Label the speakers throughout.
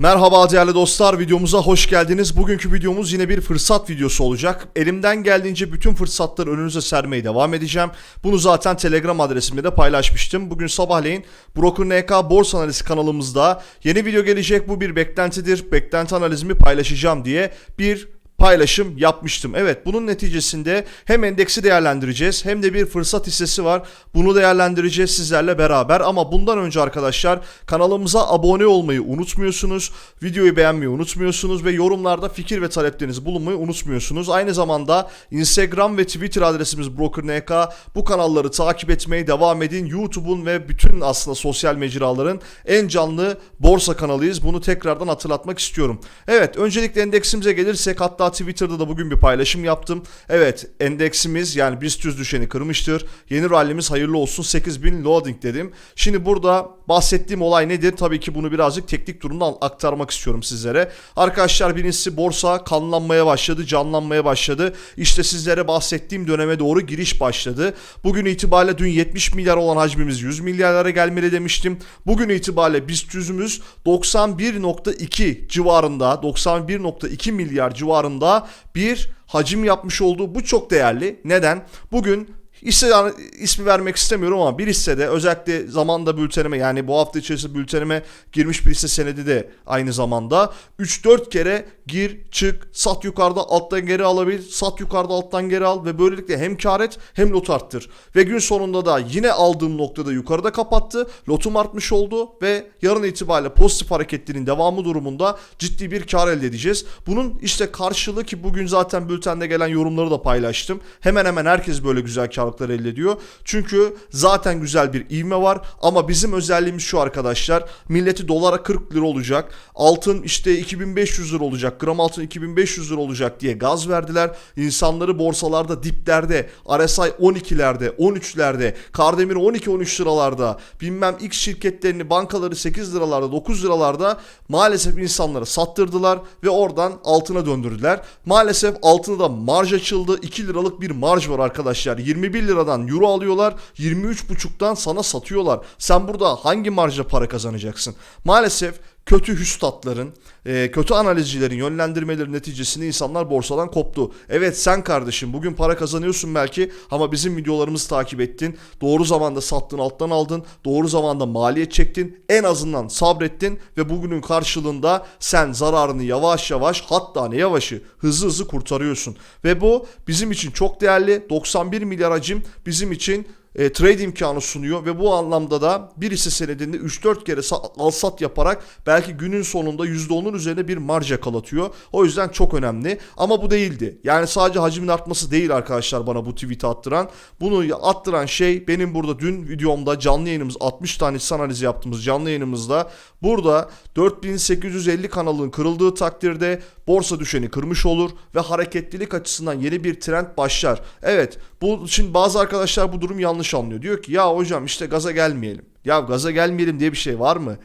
Speaker 1: Merhaba değerli dostlar videomuza hoş geldiniz. Bugünkü videomuz yine bir fırsat videosu olacak. Elimden geldiğince bütün fırsatları önünüze sermeye devam edeceğim. Bunu zaten Telegram adresimde de paylaşmıştım. Bugün sabahleyin Broker NK Borsa Analizi kanalımızda yeni video gelecek. Bu bir beklentidir. Beklenti analizimi paylaşacağım diye bir paylaşım yapmıştım. Evet bunun neticesinde hem endeksi değerlendireceğiz hem de bir fırsat hissesi var. Bunu değerlendireceğiz sizlerle beraber ama bundan önce arkadaşlar kanalımıza abone olmayı unutmuyorsunuz. Videoyu beğenmeyi unutmuyorsunuz ve yorumlarda fikir ve taleplerinizi bulunmayı unutmuyorsunuz. Aynı zamanda Instagram ve Twitter adresimiz BrokerNK. Bu kanalları takip etmeye devam edin. YouTube'un ve bütün aslında sosyal mecraların en canlı borsa kanalıyız. Bunu tekrardan hatırlatmak istiyorum. Evet öncelikle endeksimize gelirsek hatta Twitter'da da bugün bir paylaşım yaptım. Evet endeksimiz yani BIST 100 düşeni kırmıştır. Yeni rallimiz hayırlı olsun 8000 loading dedim. Şimdi burada bahsettiğim olay nedir? Tabii ki bunu birazcık teknik durumdan aktarmak istiyorum sizlere. Arkadaşlar birincisi borsa kanlanmaya başladı, canlanmaya başladı. İşte sizlere bahsettiğim döneme doğru giriş başladı. Bugün itibariyle dün 70 milyar olan hacmimiz 100 milyarlara gelmeli demiştim. Bugün itibariyle BIST 100'ümüz 91.2 civarında, 91.2 milyar civarında bir hacim yapmış olduğu bu çok değerli. Neden? Bugün hisse yani ismi vermek istemiyorum ama bir hissede özellikle zamanda bültenime yani bu hafta içerisinde bültenime girmiş bir hisse senedi de aynı zamanda 3-4 kere gir çık sat yukarıda alttan geri alabil sat yukarıda alttan geri al ve böylelikle hem kar et hem lot arttır. Ve gün sonunda da yine aldığım noktada yukarıda kapattı. Lotum artmış oldu ve yarın itibariyle pozitif hareketlerin devamı durumunda ciddi bir kar elde edeceğiz. Bunun işte karşılığı ki bugün zaten bültende gelen yorumları da paylaştım. Hemen hemen herkes böyle güzel karlılıklar elde ediyor. Çünkü zaten güzel bir ivme var ama bizim özelliğimiz şu arkadaşlar. Milleti dolara 40 lira olacak. Altın işte 2500 lira olacak. Gram altın 2500 lira olacak diye gaz verdiler. İnsanları borsalarda diplerde, RSI 12'lerde, 13'lerde, Kardemir 12-13 liralarda, bilmem X şirketlerini, bankaları 8 liralarda, 9 liralarda maalesef insanlara sattırdılar ve oradan altına döndürdüler. Maalesef altına da marj açıldı. 2 liralık bir marj var arkadaşlar. 21 liradan euro alıyorlar. 23,5'tan sana satıyorlar. Sen burada hangi marjla para kazanacaksın? Maalesef kötü hüstatların, e, kötü analizcilerin yönlendirmeleri neticesinde insanlar borsadan koptu. Evet sen kardeşim bugün para kazanıyorsun belki ama bizim videolarımızı takip ettin. Doğru zamanda sattın alttan aldın. Doğru zamanda maliyet çektin. En azından sabrettin ve bugünün karşılığında sen zararını yavaş yavaş hatta ne yavaşı hızlı hızlı kurtarıyorsun. Ve bu bizim için çok değerli. 91 milyar hacim bizim için e, trade imkanı sunuyor ve bu anlamda da bir hisse senedinde 3-4 kere al sat yaparak belki günün sonunda %10'un üzerine bir marj yakalatıyor. O yüzden çok önemli. Ama bu değildi. Yani sadece hacmin artması değil arkadaşlar bana bu tweet'i attıran. Bunu attıran şey benim burada dün videomda canlı yayınımız 60 tane hisse analizi yaptığımız canlı yayınımızda burada 4850 kanalın kırıldığı takdirde borsa düşeni kırmış olur ve hareketlilik açısından yeni bir trend başlar. Evet bu şimdi bazı arkadaşlar bu durum yanlış anlıyor. Diyor ki ya hocam işte gaza gelmeyelim. Ya gaza gelmeyelim diye bir şey var mı?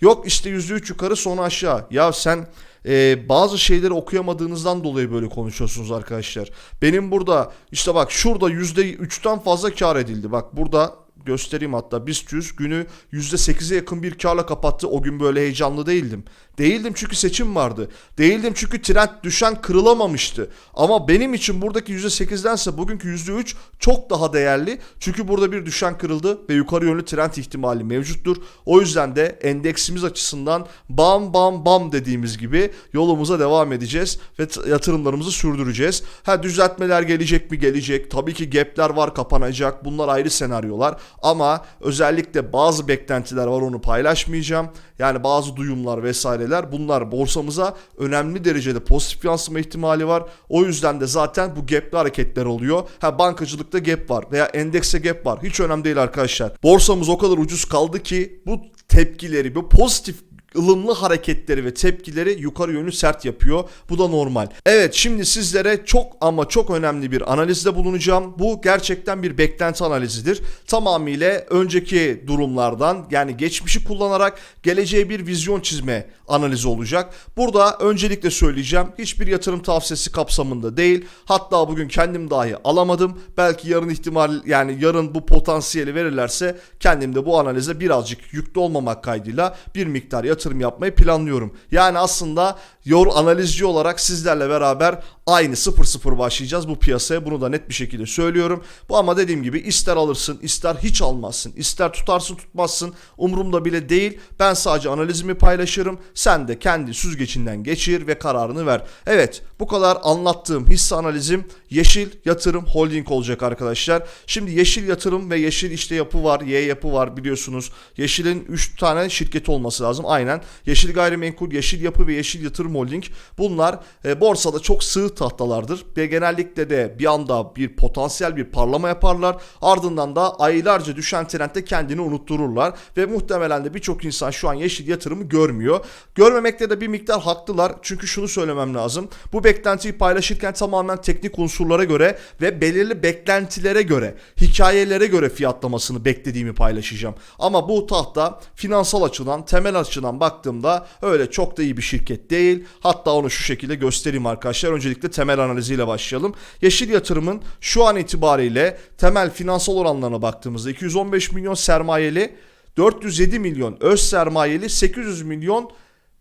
Speaker 1: Yok işte %3 yukarı sonra aşağı. Ya sen e, bazı şeyleri okuyamadığınızdan dolayı böyle konuşuyorsunuz arkadaşlar. Benim burada işte bak şurada %3'ten fazla kar edildi. Bak burada göstereyim hatta BIST 100 günü %8'e yakın bir karla kapattı. O gün böyle heyecanlı değildim. Değildim çünkü seçim vardı. Değildim çünkü trend düşen kırılamamıştı. Ama benim için buradaki %8'dense bugünkü %3 çok daha değerli. Çünkü burada bir düşen kırıldı ve yukarı yönlü trend ihtimali mevcuttur. O yüzden de endeksimiz açısından bam bam bam dediğimiz gibi yolumuza devam edeceğiz ve yatırımlarımızı sürdüreceğiz. Ha düzeltmeler gelecek mi? Gelecek. Tabii ki gap'ler var kapanacak. Bunlar ayrı senaryolar. Ama özellikle bazı beklentiler var onu paylaşmayacağım. Yani bazı duyumlar vesaireler bunlar borsamıza önemli derecede pozitif yansıma ihtimali var. O yüzden de zaten bu gap'li hareketler oluyor. Ha bankacılıkta gap var veya endekste gap var. Hiç önemli değil arkadaşlar. Borsamız o kadar ucuz kaldı ki bu tepkileri, bu pozitif ılımlı hareketleri ve tepkileri yukarı yönlü sert yapıyor. Bu da normal. Evet şimdi sizlere çok ama çok önemli bir analizde bulunacağım. Bu gerçekten bir beklenti analizidir. Tamamıyla önceki durumlardan yani geçmişi kullanarak geleceğe bir vizyon çizme analizi olacak. Burada öncelikle söyleyeceğim hiçbir yatırım tavsiyesi kapsamında değil. Hatta bugün kendim dahi alamadım. Belki yarın ihtimal yani yarın bu potansiyeli verirlerse kendim de bu analize birazcık yüklü olmamak kaydıyla bir miktar yatırım yatırım yapmayı planlıyorum. Yani aslında yor analizci olarak sizlerle beraber aynı 0-0 başlayacağız bu piyasaya. Bunu da net bir şekilde söylüyorum. Bu ama dediğim gibi ister alırsın, ister hiç almazsın, ister tutarsın tutmazsın. Umurumda bile değil. Ben sadece analizimi paylaşırım. Sen de kendi süzgecinden geçir ve kararını ver. Evet, bu kadar anlattığım hisse analizim Yeşil Yatırım Holding olacak arkadaşlar. Şimdi Yeşil Yatırım ve Yeşil işte yapı var, Y yapı var biliyorsunuz. Yeşil'in 3 tane şirketi olması lazım. Aynen. Yeşil Gayrimenkul, Yeşil Yapı ve Yeşil Yatırım Holding. Bunlar e, borsada çok sığ tahtalardır ve genellikle de bir anda bir potansiyel bir parlama yaparlar. Ardından da aylarca düşen trendde kendini unuttururlar ve muhtemelen de birçok insan şu an yeşil yatırımı görmüyor. Görmemekte de bir miktar haklılar. Çünkü şunu söylemem lazım. Bu beklentiyi paylaşırken tamamen teknik unsurlara göre ve belirli beklentilere göre, hikayelere göre fiyatlamasını beklediğimi paylaşacağım. Ama bu tahta finansal açıdan, temel açıdan baktığımda öyle çok da iyi bir şirket değil. Hatta onu şu şekilde göstereyim arkadaşlar. Öncelikle temel analiziyle başlayalım. Yeşil yatırımın şu an itibariyle temel finansal oranlarına baktığımızda 215 milyon sermayeli, 407 milyon öz sermayeli, 800 milyon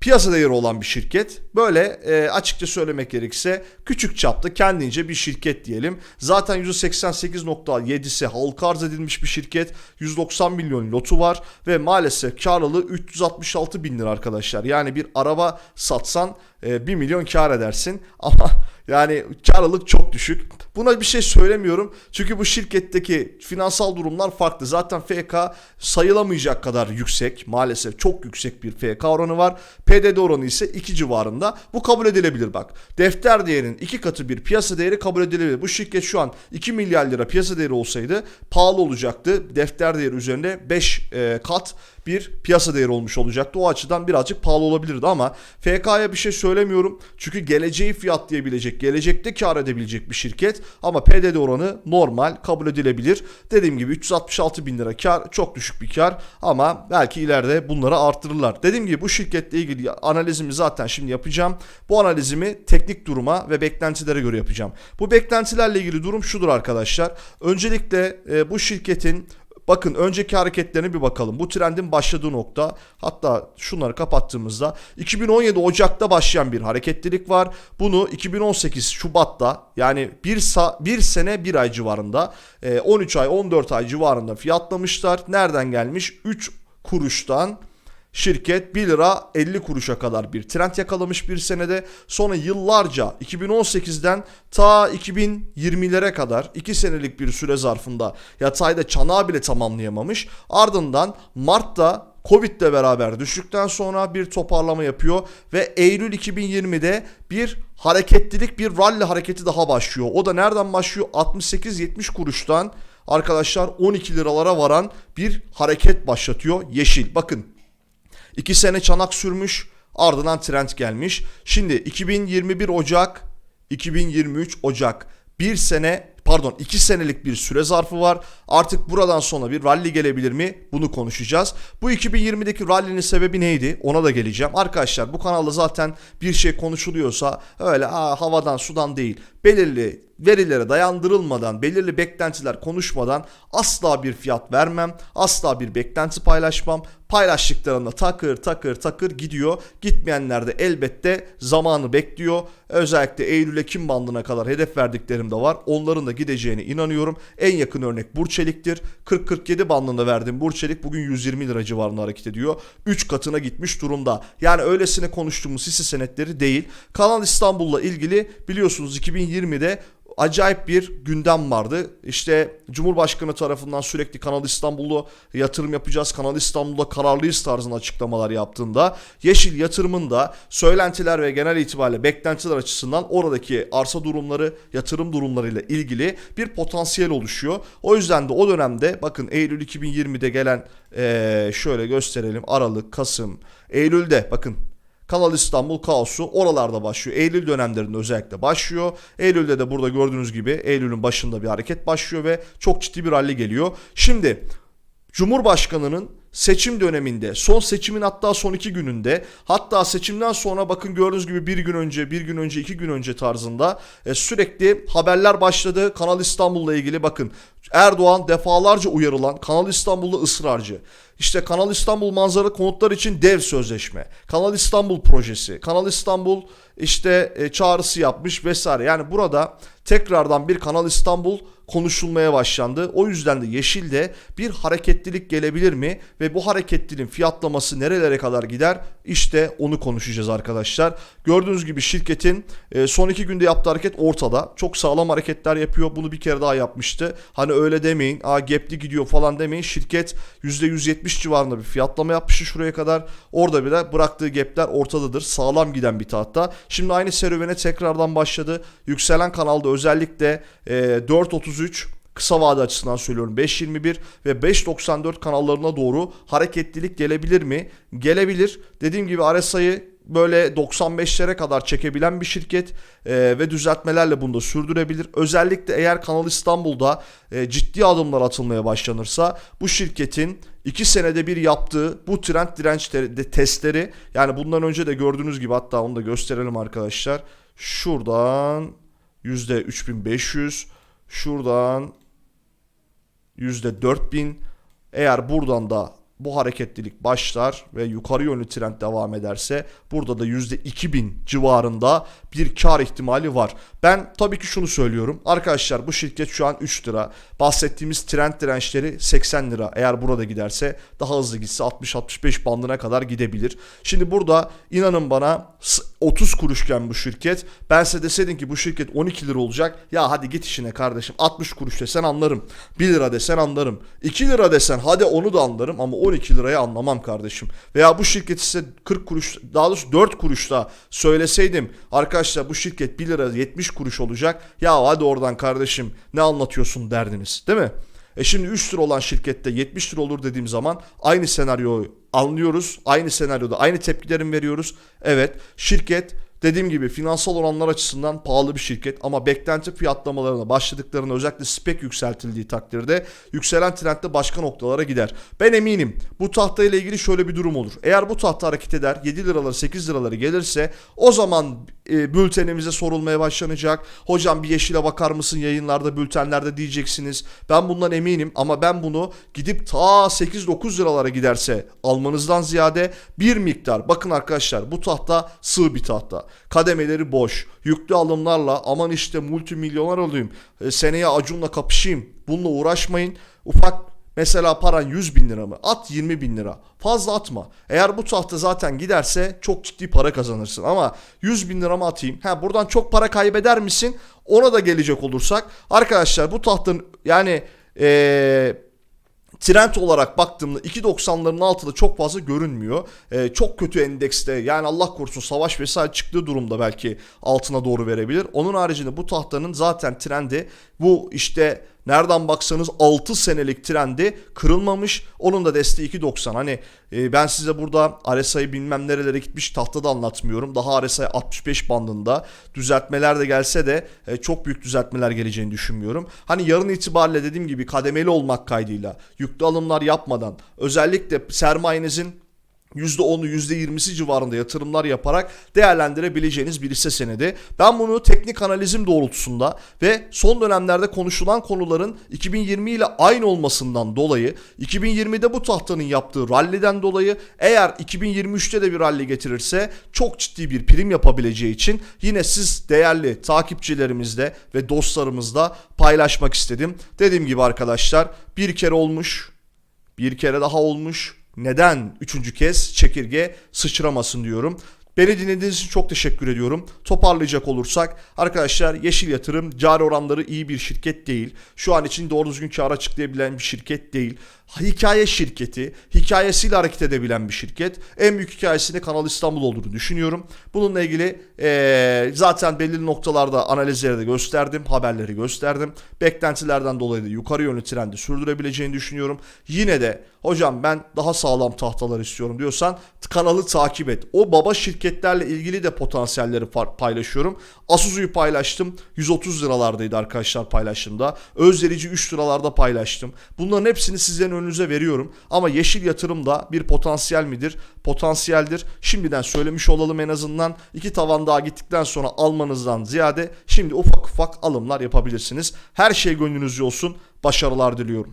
Speaker 1: piyasa değeri olan bir şirket. Böyle e, açıkça söylemek gerekirse küçük çapta kendince bir şirket diyelim. Zaten %88.7'si halka arz edilmiş bir şirket. 190 milyon lotu var ve maalesef karlılığı 366 bin lira arkadaşlar. Yani bir araba satsan e, 1 milyon kar edersin ama yani karlılık çok düşük. Buna bir şey söylemiyorum. Çünkü bu şirketteki finansal durumlar farklı. Zaten FK sayılamayacak kadar yüksek. Maalesef çok yüksek bir FK oranı var. PDD oranı ise 2 civarında. Bu kabul edilebilir bak. Defter değerinin 2 katı bir piyasa değeri kabul edilebilir. Bu şirket şu an 2 milyar lira piyasa değeri olsaydı pahalı olacaktı. Defter değeri üzerinde 5 e, kat bir piyasa değeri olmuş olacaktı. O açıdan birazcık pahalı olabilirdi ama FK'ya bir şey söylemiyorum. Çünkü geleceği fiyatlayabilecek, gelecekte kar edebilecek bir şirket ama PDD oranı normal kabul edilebilir. Dediğim gibi 366 bin lira kar çok düşük bir kar ama belki ileride bunları arttırırlar. Dediğim gibi bu şirketle ilgili analizimi zaten şimdi yapacağım. Bu analizimi teknik duruma ve beklentilere göre yapacağım. Bu beklentilerle ilgili durum şudur arkadaşlar. Öncelikle e, bu şirketin Bakın önceki hareketlerine bir bakalım. Bu trendin başladığı nokta hatta şunları kapattığımızda 2017 Ocak'ta başlayan bir hareketlilik var. Bunu 2018 Şubat'ta yani bir, bir sene bir ay civarında e, 13 ay 14 ay civarında fiyatlamışlar. Nereden gelmiş? 3 kuruştan Şirket 1 lira 50 kuruşa kadar bir trend yakalamış bir senede. Sonra yıllarca 2018'den ta 2020'lere kadar 2 senelik bir süre zarfında yatayda çanağı bile tamamlayamamış. Ardından Mart'ta Covid ile beraber düştükten sonra bir toparlama yapıyor ve Eylül 2020'de bir hareketlilik bir rally hareketi daha başlıyor. O da nereden başlıyor? 68-70 kuruştan arkadaşlar 12 liralara varan bir hareket başlatıyor yeşil. Bakın 2 sene çanak sürmüş ardından trend gelmiş. Şimdi 2021 Ocak 2023 Ocak bir sene pardon 2 senelik bir süre zarfı var. Artık buradan sonra bir rally gelebilir mi? Bunu konuşacağız. Bu 2020'deki rally'nin sebebi neydi? Ona da geleceğim. Arkadaşlar bu kanalda zaten bir şey konuşuluyorsa öyle Aa, havadan sudan değil. Belirli verilere dayandırılmadan, belirli beklentiler konuşmadan asla bir fiyat vermem. Asla bir beklenti paylaşmam. Paylaştıklarında takır takır takır gidiyor. Gitmeyenler de elbette zamanı bekliyor. Özellikle Eylül-Ekim bandına kadar hedef verdiklerim de var. Onların da gideceğine inanıyorum. En yakın örnek Burçelik'tir. 40-47 bandında verdiğim Burçelik bugün 120 lira civarında hareket ediyor. 3 katına gitmiş durumda. Yani öylesine konuştuğumuz hisse senetleri değil. Kanal İstanbul'la ilgili biliyorsunuz 2020'de acayip bir gündem vardı. İşte Cumhurbaşkanı tarafından sürekli Kanal İstanbul'u yatırım yapacağız, Kanal İstanbul'da kararlıyız tarzında açıklamalar yaptığında Yeşil yatırımın da söylentiler ve genel itibariyle beklentiler açısından oradaki arsa durumları, yatırım durumlarıyla ilgili bir potansiyel oluşuyor. O yüzden de o dönemde bakın Eylül 2020'de gelen ee, şöyle gösterelim Aralık, Kasım, Eylül'de bakın Kanal İstanbul kaosu oralarda başlıyor. Eylül dönemlerinde özellikle başlıyor. Eylül'de de burada gördüğünüz gibi Eylül'ün başında bir hareket başlıyor ve çok ciddi bir rally geliyor. Şimdi Cumhurbaşkanının seçim döneminde, son seçimin hatta son iki gününde, hatta seçimden sonra bakın gördüğünüz gibi bir gün önce, bir gün önce, iki gün önce tarzında e, sürekli haberler başladı. Kanal İstanbul'la ilgili bakın Erdoğan defalarca uyarılan Kanal İstanbul'da ısrarcı. İşte Kanal İstanbul manzara konutlar için dev sözleşme. Kanal İstanbul projesi. Kanal İstanbul işte e, çağrısı yapmış vesaire. Yani burada tekrardan bir Kanal İstanbul konuşulmaya başlandı. O yüzden de Yeşil'de bir hareketlilik gelebilir mi? Ve bu hareketliliğin fiyatlaması nerelere kadar gider? İşte onu konuşacağız arkadaşlar. Gördüğünüz gibi şirketin e, son iki günde yaptığı hareket ortada. Çok sağlam hareketler yapıyor. Bunu bir kere daha yapmıştı. Hani öyle demeyin. Aa gapli gidiyor falan demeyin. Şirket %170 civarında bir fiyatlama yapmıştı şuraya kadar. Orada bile bıraktığı gapler ortadadır. Sağlam giden bir tahta. Şimdi aynı serüvene tekrardan başladı. Yükselen kanalda özellikle e, 4.33 kısa vade açısından söylüyorum 5.21 ve 5.94 kanallarına doğru hareketlilik gelebilir mi? Gelebilir. Dediğim gibi RSI'yi böyle 95'lere kadar çekebilen bir şirket e, ve düzeltmelerle bunu da sürdürebilir. Özellikle eğer Kanal İstanbul'da e, ciddi adımlar atılmaya başlanırsa bu şirketin 2 senede bir yaptığı bu trend direnç de- testleri yani bundan önce de gördüğünüz gibi hatta onu da gösterelim arkadaşlar. Şuradan %3500 şuradan %4000 eğer buradan da bu hareketlilik başlar ve yukarı yönlü trend devam ederse burada da %2000 civarında bir kar ihtimali var. Ben tabii ki şunu söylüyorum. Arkadaşlar bu şirket şu an 3 lira. Bahsettiğimiz trend dirençleri 80 lira. Eğer burada giderse daha hızlı gitse 60-65 bandına kadar gidebilir. Şimdi burada inanın bana 30 kuruşken bu şirket ben size deseydim ki bu şirket 12 lira olacak. Ya hadi git işine kardeşim 60 kuruş desen anlarım. 1 lira desen anlarım. 2 lira desen hadi onu da anlarım ama 12 liraya anlamam kardeşim. Veya bu şirket size 40 kuruş daha doğrusu 4 kuruşta söyleseydim arkadaşlar bu şirket 1 lira 70 kuruş olacak. Ya hadi oradan kardeşim ne anlatıyorsun derdiniz değil mi? E şimdi 3 lira olan şirkette 70 lira olur dediğim zaman aynı senaryoyu anlıyoruz. Aynı senaryoda aynı tepkilerin veriyoruz. Evet şirket dediğim gibi finansal oranlar açısından pahalı bir şirket ama beklenti fiyatlamalarına başladıklarında özellikle spek yükseltildiği takdirde yükselen trendde başka noktalara gider. Ben eminim bu tahta ile ilgili şöyle bir durum olur. Eğer bu tahta hareket eder 7 liraları 8 liraları gelirse o zaman e, bültenimize sorulmaya başlanacak. Hocam bir yeşile bakar mısın yayınlarda bültenlerde diyeceksiniz. Ben bundan eminim ama ben bunu gidip ta 8-9 liralara giderse almanızdan ziyade bir miktar. Bakın arkadaşlar bu tahta sığ bir tahta. Kademeleri boş. Yüklü alımlarla aman işte multimilyoner olayım. e, seneye Acun'la kapışayım. Bununla uğraşmayın. Ufak Mesela paran 100 bin lira mı? At 20 bin lira. Fazla atma. Eğer bu tahta zaten giderse çok ciddi para kazanırsın. Ama 100 bin lira mı atayım? Ha buradan çok para kaybeder misin? Ona da gelecek olursak. Arkadaşlar bu tahtın yani eee trend olarak baktığımda 2.90'ların altında çok fazla görünmüyor. Ee, çok kötü endekste yani Allah korusun savaş vesaire çıktığı durumda belki altına doğru verebilir. Onun haricinde bu tahtanın zaten trendi bu işte nereden baksanız 6 senelik trendi kırılmamış. Onun da desteği 2.90. Hani e, ben size burada RSI bilmem nerelere gitmiş tahtada anlatmıyorum. Daha RSI 65 bandında düzeltmeler de gelse de e, çok büyük düzeltmeler geleceğini düşünmüyorum. Hani yarın itibariyle dediğim gibi kademeli olmak kaydıyla yüklü alımlar yapmadan özellikle sermayenizin %10'u %20'si civarında yatırımlar yaparak değerlendirebileceğiniz bir hisse senedi. Ben bunu teknik analizim doğrultusunda ve son dönemlerde konuşulan konuların 2020 ile aynı olmasından dolayı 2020'de bu tahtanın yaptığı ralliden dolayı eğer 2023'te de bir rally getirirse çok ciddi bir prim yapabileceği için yine siz değerli takipçilerimizle ve dostlarımızla paylaşmak istedim. Dediğim gibi arkadaşlar bir kere olmuş bir kere daha olmuş. Neden üçüncü kez çekirge sıçramasın diyorum. Beni dinlediğiniz için çok teşekkür ediyorum. Toparlayacak olursak arkadaşlar Yeşil Yatırım cari oranları iyi bir şirket değil. Şu an için doğru düzgün kar açıklayabilen bir şirket değil. Hikaye şirketi, hikayesiyle hareket edebilen bir şirket. En büyük hikayesinde Kanal İstanbul olduğunu düşünüyorum. Bununla ilgili eee, zaten belirli noktalarda analizleri de gösterdim, haberleri gösterdim. Beklentilerden dolayı da yukarı yönlü trendi sürdürebileceğini düşünüyorum. Yine de hocam ben daha sağlam tahtalar istiyorum diyorsan kanalı takip et. O baba şirket şirketlerle ilgili de potansiyelleri paylaşıyorum. Asuzu'yu paylaştım. 130 liralardaydı arkadaşlar paylaştığımda. Özderici 3 liralarda paylaştım. Bunların hepsini sizlerin önünüze veriyorum. Ama yeşil yatırım da bir potansiyel midir? Potansiyeldir. Şimdiden söylemiş olalım en azından. iki tavan daha gittikten sonra almanızdan ziyade şimdi ufak ufak alımlar yapabilirsiniz. Her şey gönlünüzce olsun. Başarılar diliyorum.